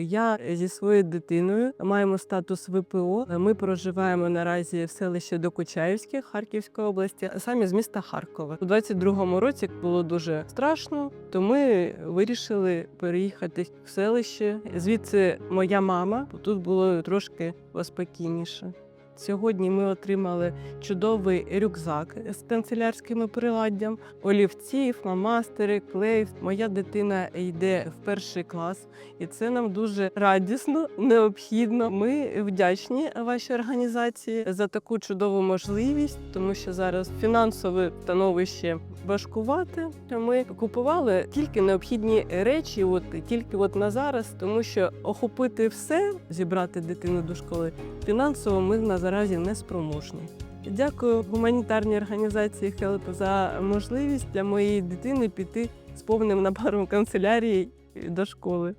Я зі своєю дитиною маємо статус ВПО. Ми проживаємо наразі в селищі Докучаївське Харківської області, самі з міста Харкова. У 22-му році було дуже страшно, то ми вирішили переїхати в селище. Звідси моя мама, тут було трошки поспокійніше. Сьогодні ми отримали чудовий рюкзак з канцелярським приладдям, олівці, фломастери, клей. Моя дитина йде в перший клас, і це нам дуже радісно, необхідно. Ми вдячні вашій організації за таку чудову можливість, тому що зараз фінансове становище важкувате. Ми купували тільки необхідні речі, от тільки от на зараз, тому що охопити все, зібрати дитину до школи фінансово ми наразі не спроможні. Дякую гуманітарній організації Хелп за можливість для моєї дитини піти з повним набором канцелярії до школи.